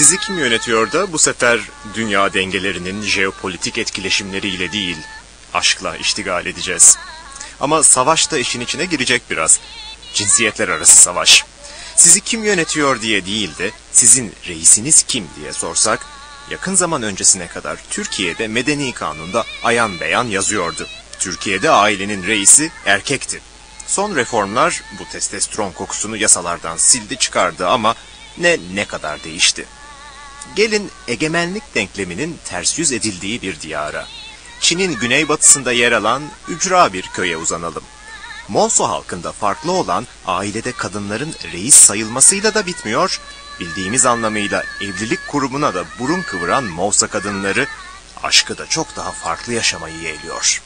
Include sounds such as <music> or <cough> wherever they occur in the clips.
Sizi kim yönetiyor da bu sefer dünya dengelerinin jeopolitik etkileşimleriyle değil, aşkla iştigal edeceğiz. Ama savaş da işin içine girecek biraz. Cinsiyetler arası savaş. Sizi kim yönetiyor diye değil de sizin reisiniz kim diye sorsak, yakın zaman öncesine kadar Türkiye'de medeni kanunda ayan beyan yazıyordu. Türkiye'de ailenin reisi erkekti. Son reformlar bu testosteron kokusunu yasalardan sildi çıkardı ama ne ne kadar değişti. Gelin egemenlik denkleminin ters yüz edildiği bir diyara. Çin'in güneybatısında yer alan ücra bir köye uzanalım. Monso halkında farklı olan ailede kadınların reis sayılmasıyla da bitmiyor, bildiğimiz anlamıyla evlilik kurumuna da burun kıvıran Moğsa kadınları aşkı da çok daha farklı yaşamayı yeğliyor.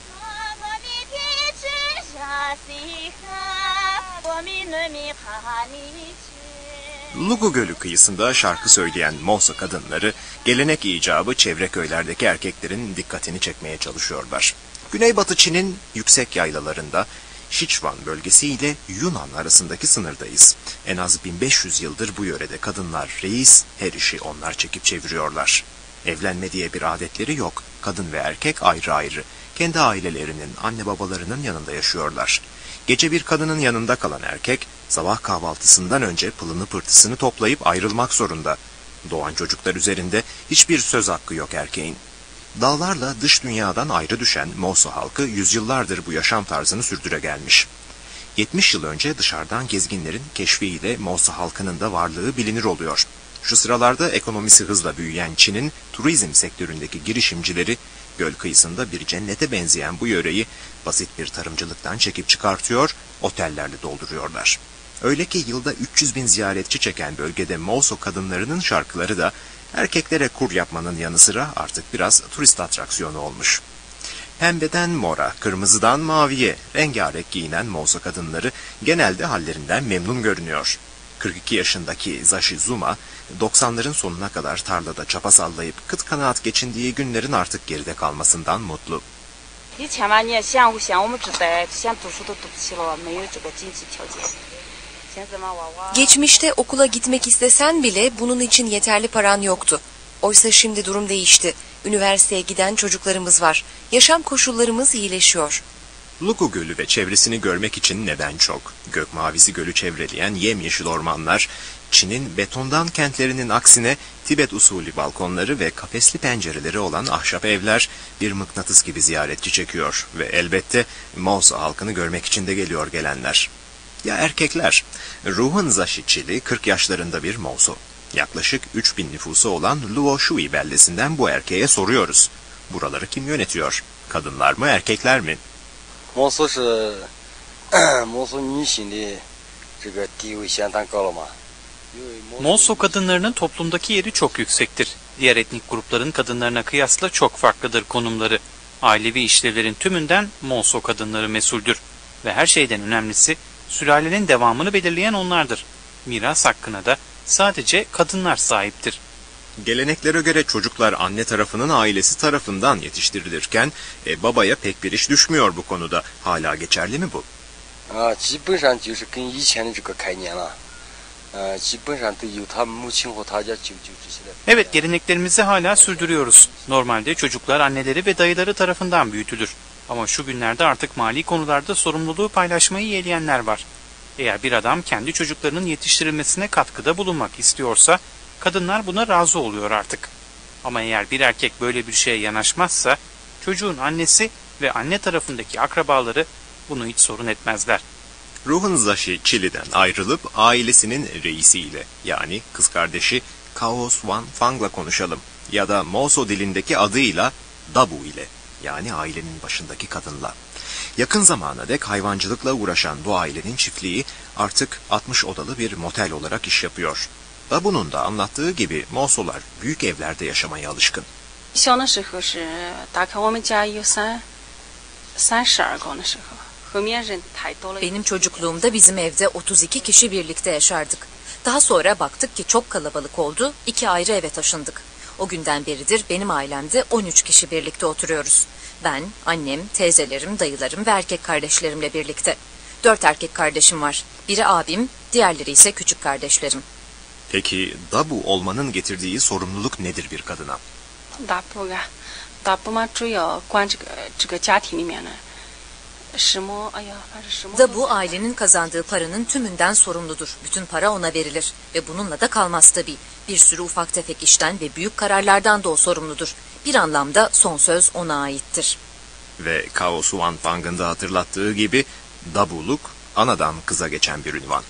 Lugu Gölü kıyısında şarkı söyleyen Moğsa kadınları gelenek icabı çevre köylerdeki erkeklerin dikkatini çekmeye çalışıyorlar. Güneybatı Çin'in yüksek yaylalarında Sichuan bölgesi ile Yunan arasındaki sınırdayız. En az 1500 yıldır bu yörede kadınlar reis, her işi onlar çekip çeviriyorlar. Evlenme diye bir adetleri yok. Kadın ve erkek ayrı ayrı. Kendi ailelerinin, anne babalarının yanında yaşıyorlar. Gece bir kadının yanında kalan erkek, sabah kahvaltısından önce pılını pırtısını toplayıp ayrılmak zorunda. Doğan çocuklar üzerinde hiçbir söz hakkı yok erkeğin. Dağlarla dış dünyadan ayrı düşen Moğso halkı yüzyıllardır bu yaşam tarzını sürdüre gelmiş. 70 yıl önce dışarıdan gezginlerin keşfiyle Moğso halkının da varlığı bilinir oluyor. Şu sıralarda ekonomisi hızla büyüyen Çin'in turizm sektöründeki girişimcileri göl kıyısında bir cennete benzeyen bu yöreyi basit bir tarımcılıktan çekip çıkartıyor, otellerle dolduruyorlar. Öyle ki yılda 300 bin ziyaretçi çeken bölgede Moğso kadınlarının şarkıları da erkeklere kur yapmanın yanı sıra artık biraz turist atraksiyonu olmuş. Pembeden mora, kırmızıdan maviye, rengarenk giyinen Moğso kadınları genelde hallerinden memnun görünüyor. 42 yaşındaki Zashi Zuma, 90'ların sonuna kadar tarlada çapa sallayıp kıt kanaat geçindiği günlerin artık geride kalmasından mutlu. 以前吧，你也想不想？我们只在想读书都读不起了，没有这个经济条件。现在嘛，娃娃。 Geçmişte okula gitmek istesen bile bunun için yeterli paran yoktu. Oysa şimdi durum değişti. Üniversiteye giden çocuklarımız var. Yaşam koşullarımız iyileşiyor. Lugu Gölü ve çevresini görmek için neden çok. Gök mavisi gölü çevreleyen yemyeşil ormanlar, Çin'in betondan kentlerinin aksine Tibet usulü balkonları ve kafesli pencereleri olan ahşap evler bir mıknatıs gibi ziyaretçi çekiyor ve elbette Moğsa halkını görmek için de geliyor gelenler. Ya erkekler? Ruhun Zaşiçili 40 yaşlarında bir Moğso. Yaklaşık 3000 nüfusu olan Luo Shui beldesinden bu erkeğe soruyoruz. Buraları kim yönetiyor? Kadınlar mı erkekler mi? 摩梭是摩梭女性的这个地位相当高了嘛。因为摩梭 Monso <coughs> kadınlarının toplumdaki yeri çok yüksektir. Diğer etnik grupların kadınlarına kıyasla çok farklıdır konumları. Ailevi işlevlerin tümünden Monso kadınları mesuldür. Ve her şeyden önemlisi sülalenin devamını belirleyen onlardır. Miras hakkına da sadece kadınlar sahiptir. Geleneklere göre çocuklar anne tarafının ailesi tarafından yetiştirilirken e, babaya pek bir iş düşmüyor bu konuda. Hala geçerli mi bu? 啊，基本上就是跟以前的这个概念了。呃，基本上都由他母亲和他家舅舅这些来。 Evet geleneklerimizi hala sürdürüyoruz. Normalde çocuklar anneleri ve dayıları tarafından büyütülür. Ama şu günlerde artık mali konularda sorumluluğu paylaşmayı yeğleyenler var. Eğer bir adam kendi çocuklarının yetiştirilmesine katkıda bulunmak istiyorsa kadınlar buna razı oluyor artık. Ama eğer bir erkek böyle bir şeye yanaşmazsa çocuğun annesi ve anne tarafındaki akrabaları bunu hiç sorun etmezler. Ruhun Zashi Çili'den ayrılıp ailesinin reisiyle yani kız kardeşi Kao Swan Fang'la konuşalım. Ya da Moso dilindeki adıyla Dabu ile yani ailenin başındaki kadınla. Yakın zamana dek hayvancılıkla uğraşan bu ailenin çiftliği artık 60 odalı bir motel olarak iş yapıyor. Dabu'nun da anlattığı gibi Mosolar büyük evlerde yaşamaya alışkın. 小的时候是大概我们家有三三十二个那时候，后面人太多了。 Benim çocukluğumda bizim evde 32 kişi birlikte yaşardık. Daha sonra baktık ki çok kalabalık oldu, iki ayrı eve taşındık. O günden beridir benim ailemde 13 kişi birlikte oturuyoruz. Ben, annem, teyzelerim, dayılarım ve erkek kardeşlerimle birlikte. Dört erkek kardeşim var. Biri abim, diğerleri ise küçük kardeşlerim. Peki dabu olmanın getirdiği sorumluluk nedir bir kadına? Dabu ya. Dabu ma zuyo guan zhe zhe ge jia ting li mian da bu ailenin kazandığı paranın tümünden sorumludur. Bütün para ona verilir ve bununla da kalmaz tabii. Bir sürü ufak tefek işten ve büyük kararlardan da o sorumludur. Bir anlamda son söz ona aittir. Ve Kao Suan Pang'ın da hatırlattığı gibi dabuluk anadan kıza geçen bir ünvan.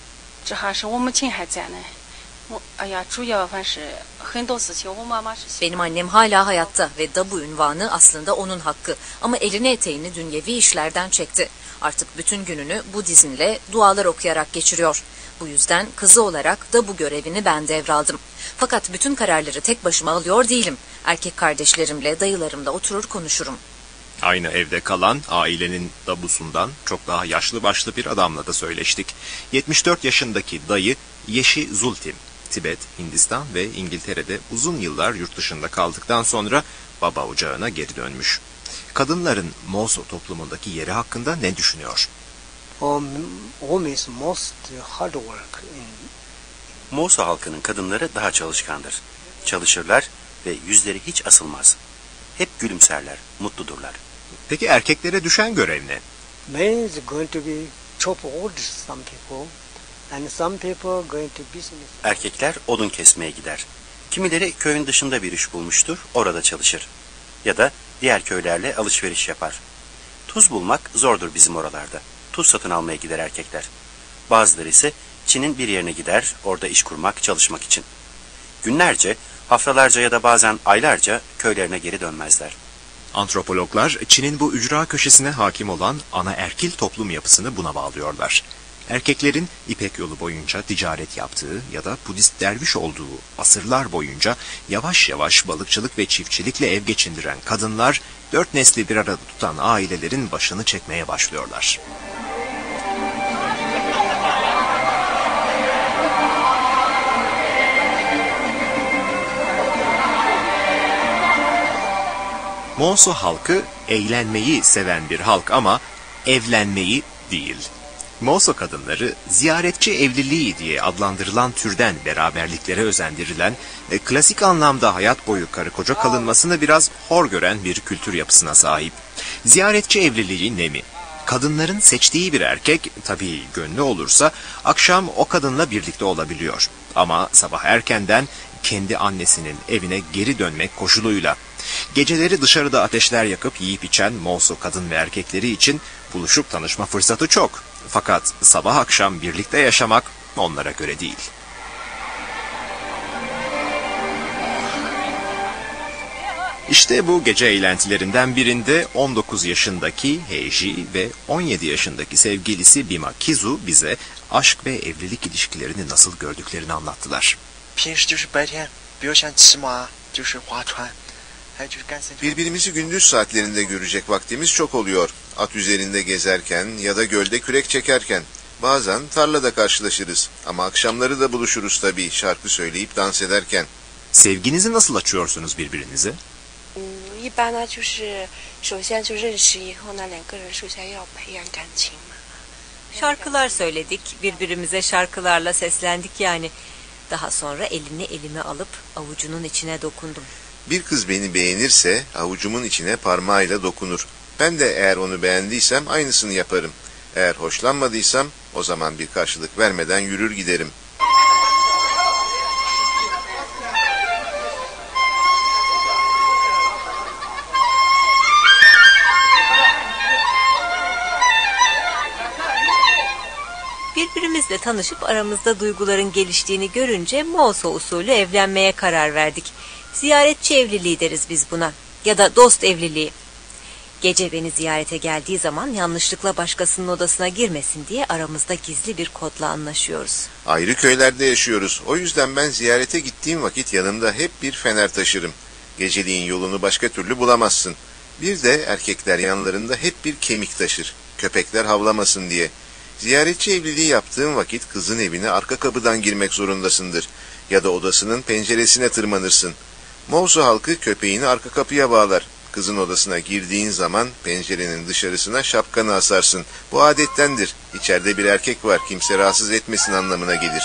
Benim annem hala hayatta ve da bu ünvanı aslında onun hakkı ama elini eteğini dünyevi işlerden çekti. Artık bütün gününü Budizmle dualar okuyarak geçiriyor. Bu yüzden kızı olarak da bu görevini ben devraldım. Fakat bütün kararları tek başıma alıyor değilim. Erkek kardeşlerimle, dayılarımla oturur konuşurum. Aynı evde kalan ailenin dabusundan çok daha yaşlı başlı bir adamla da söyleştik. 74 yaşındaki dayı Yeşi Zultim. Tibet, Hindistan ve İngiltere'de uzun yıllar yurt dışında kaldıktan sonra baba ocağına geri dönmüş. Kadınların Moso toplumundaki yeri hakkında ne düşünüyor? or women's most hard work in Moğol halkının kadınları daha çalışkandır. Çalışırlar ve yüzleri hiç asılmaz. Hep gülümserler, mutludurlar. Peki erkeklere düşen görev ne? men is going to be chop wood some people and some people going to business Erkekler odun kesmeye gider. Kimileri köyün dışında bir iş bulmuştur, orada çalışır. Ya da diğer köylerle alışveriş yapar. Tuz bulmak zordur bizim oralarda. Tuz satın almaya gider erkekler. Bazıları ise Çin'in bir yerine gider, orada iş kurmak, çalışmak için. Günlerce, haftalarca ya da bazen aylarca köylerine geri dönmezler. Antropologlar Çin'in bu ücra köşesine hakim olan ana erkil toplum yapısını buna bağlıyorlar. Erkeklerin İpek yolu boyunca ticaret yaptığı ya da Budist derviş olduğu asırlar boyunca yavaş yavaş balıkçılık ve çiftçilikle ev geçindiren kadınlar dört nesli bir arada tutan ailelerin başını çekmeye başlıyorlar. Monso halkı eğlenmeyi seven bir halk ama evlenmeyi değil. Moso kadınları ziyaretçi evliliği diye adlandırılan türden beraberliklere özendirilen ve klasik anlamda hayat boyu karı koca kalınmasını biraz hor gören bir kültür yapısına sahip. Ziyaretçi evliliği ne mi? Kadınların seçtiği bir erkek tabii gönlü olursa akşam o kadınla birlikte olabiliyor. Ama sabah erkenden kendi annesinin evine geri dönmek koşuluyla. Geceleri dışarıda ateşler yakıp yiyip içen Moğso kadın ve erkekleri için buluşup tanışma fırsatı çok. Fakat sabah akşam birlikte yaşamak onlara göre değil. İşte bu gece eğlentilerinden birinde 19 yaşındaki Heiji ve 17 yaşındaki sevgilisi Bima Kizu bize aşk ve evlilik ilişkilerini nasıl gördüklerini anlattılar. 平时就是白天，比如像骑马，就是划船，还有就是干森林。 Birbirimizi gündüz saatlerinde görecek vaktimiz çok oluyor. At üzerinde gezerken ya da gölde kürek çekerken. Bazen tarlada karşılaşırız ama akşamları da buluşuruz tabii şarkı söyleyip dans ederken. Sevginizi nasıl açıyorsunuz birbirinize? Şarkılar söyledik, birbirimize şarkılarla seslendik yani. Daha sonra elini elime alıp avucunun içine dokundum. Bir kız beni beğenirse avucumun içine parmağıyla dokunur. Ben de eğer onu beğendiysem aynısını yaparım. Eğer hoşlanmadıysam o zaman bir karşılık vermeden yürür giderim. Birbirimizle tanışıp aramızda duyguların geliştiğini görünce Moğso usulü evlenmeye karar verdik. Ziyaretçi evliliği deriz biz buna ya da dost evliliği. Gece beni ziyarete geldiği zaman yanlışlıkla başkasının odasına girmesin diye aramızda gizli bir kodla anlaşıyoruz. Ayrı köylerde yaşıyoruz. O yüzden ben ziyarete gittiğim vakit yanımda hep bir fener taşırım. Geceliğin yolunu başka türlü bulamazsın. Bir de erkekler yanlarında hep bir kemik taşır. Köpekler havlamasın diye. Ziyaretçi evliliği yaptığın vakit kızın evine arka kapıdan girmek zorundasındır. Ya da odasının penceresine tırmanırsın. Moğsu halkı köpeğini arka kapıya bağlar. Kızın odasına girdiğin zaman pencerenin dışarısına şapkanı asarsın. Bu adettendir. İçeride bir erkek var kimse rahatsız etmesin anlamına gelir.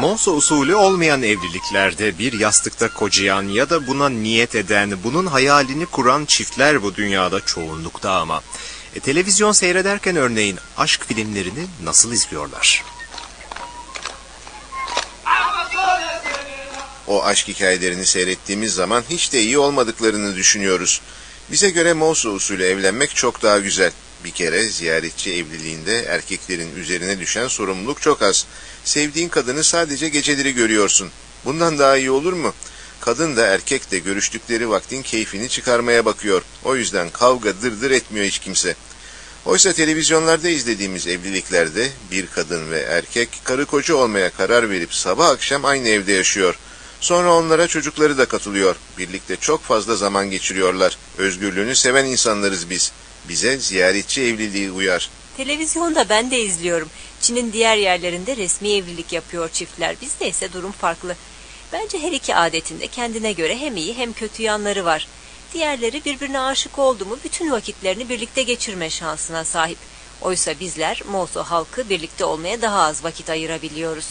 Monso usulü olmayan evliliklerde bir yastıkta kocayan ya da buna niyet eden, bunun hayalini kuran çiftler bu dünyada çoğunlukta ama. E, televizyon seyrederken örneğin aşk filmlerini nasıl izliyorlar? O aşk hikayelerini seyrettiğimiz zaman hiç de iyi olmadıklarını düşünüyoruz. Bize göre Mosu usulü evlenmek çok daha güzel. Bir kere ziyaretçi evliliğinde erkeklerin üzerine düşen sorumluluk çok az. Sevdiğin kadını sadece geceleri görüyorsun. Bundan daha iyi olur mu? Kadın da erkek de görüştükleri vaktin keyfini çıkarmaya bakıyor. O yüzden kavga dırdır etmiyor hiç kimse. Oysa televizyonlarda izlediğimiz evliliklerde bir kadın ve erkek karı koca olmaya karar verip sabah akşam aynı evde yaşıyor. Sonra onlara çocukları da katılıyor. Birlikte çok fazla zaman geçiriyorlar. Özgürlüğünü seven insanlarız biz. Bize ziyaretçi evliliği uyar. Televizyonda ben de izliyorum. Çin'in diğer yerlerinde resmi evlilik yapıyor çiftler. Bizde ise durum farklı. Bence her iki adetinde kendine göre hem iyi hem kötü yanları var. Diğerleri birbirine aşık oldu mu bütün vakitlerini birlikte geçirme şansına sahip. Oysa bizler Moso halkı birlikte olmaya daha az vakit ayırabiliyoruz.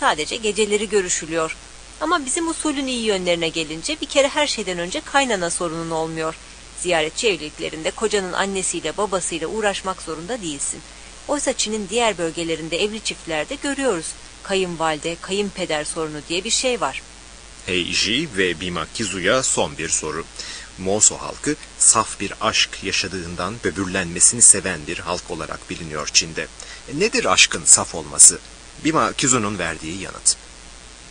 Sadece geceleri görüşülüyor. Ama bizim usulün iyi yönlerine gelince bir kere her şeyden önce kaynana sorunun olmuyor. Ziyaretçi evliliklerinde kocanın annesiyle babasıyla uğraşmak zorunda değilsin. Oysa Çin'in diğer bölgelerinde evli çiftlerde görüyoruz. Kayınvalide, kayınpeder sorunu diye bir şey var. Heiji ve Bima Kizu'ya son bir soru. Moso halkı saf bir aşk yaşadığından böbürlenmesini seven bir halk olarak biliniyor Çin'de. Nedir aşkın saf olması? Bima Kizu'nun verdiği yanıt.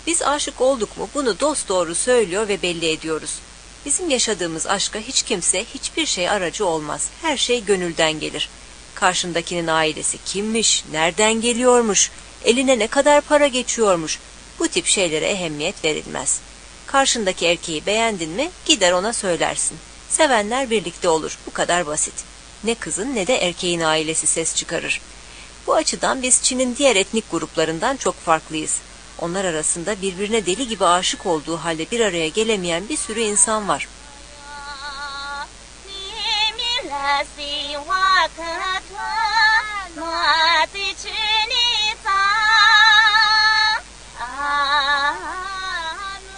Biz aşık olduk mu bunu dost doğru söylüyor ve belli ediyoruz. Bizim yaşadığımız aşka hiç kimse hiçbir şey aracı olmaz. Her şey gönülden gelir. Karşındakinin ailesi kimmiş, nereden geliyormuş, eline ne kadar para geçiyormuş. Bu tip şeylere ehemmiyet verilmez. Karşındaki erkeği beğendin mi gider ona söylersin. Sevenler birlikte olur. Bu kadar basit. Ne kızın ne de erkeğin ailesi ses çıkarır. Bu açıdan biz Çin'in diğer etnik gruplarından çok farklıyız. Onlar arasında birbirine deli gibi aşık olduğu halde bir araya gelemeyen bir sürü insan var.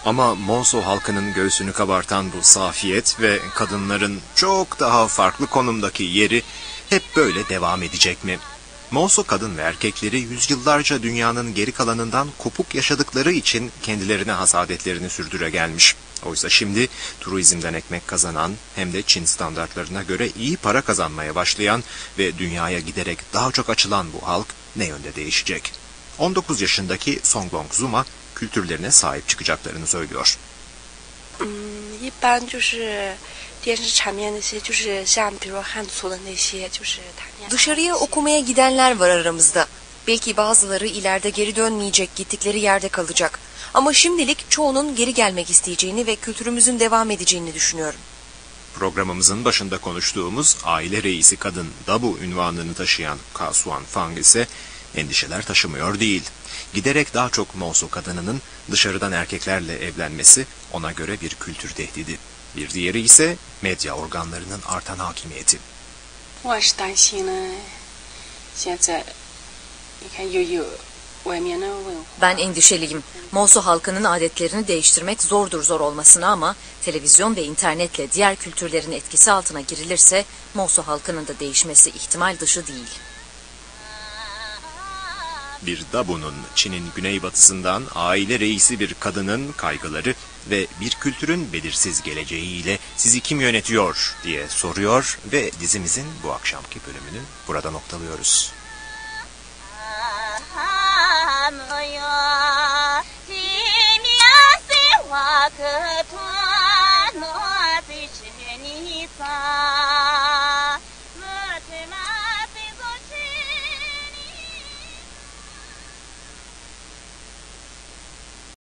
Ama Monso halkının göğsünü kabartan bu safiyet ve kadınların çok daha farklı konumdaki yeri hep böyle devam edecek mi? Monso kadın ve erkekleri yüzyıllarca dünyanın geri kalanından kopuk yaşadıkları için kendilerine hasadetlerini sürdüre gelmiş. Oysa şimdi turizmden ekmek kazanan hem de Çin standartlarına göre iyi para kazanmaya başlayan ve dünyaya giderek daha çok açılan bu halk ne yönde değişecek? 19 yaşındaki Songbong Zuma kültürlerine sahip çıkacaklarını söylüyor. 嗯，一般就是电视场面那些，就是像比如汉族的那些，就是谈恋爱。 Dışarıya okumaya gidenler var aramızda. Belki bazıları ileride geri dönmeyecek, gittikleri yerde kalacak. Ama şimdilik çoğunun geri gelmek isteyeceğini ve kültürümüzün devam edeceğini düşünüyorum. Programımızın başında konuştuğumuz aile reisi kadın Dabu ünvanını taşıyan Kasuan Fang ise endişeler taşımıyor değil. Giderek daha çok Monso kadınının dışarıdan erkeklerle evlenmesi ona göre bir kültür tehdidi. Bir diğeri ise medya organlarının artan hakimiyeti. 我是担心呢，现在你看又有外面的文化。 ben endişeliyim. Mosu halkının adetlerini değiştirmek zordur zor olmasına ama televizyon ve internetle diğer kültürlerin etkisi altına girilirse Mosu halkının da değişmesi ihtimal dışı değil. Bir Dabu'nun Çin'in güneybatısından aile reisi bir kadının kaygıları ve bir kültürün belirsiz geleceğiyle sizi kim yönetiyor diye soruyor ve dizimizin bu akşamki bölümünü burada noktalıyoruz. Akatwa.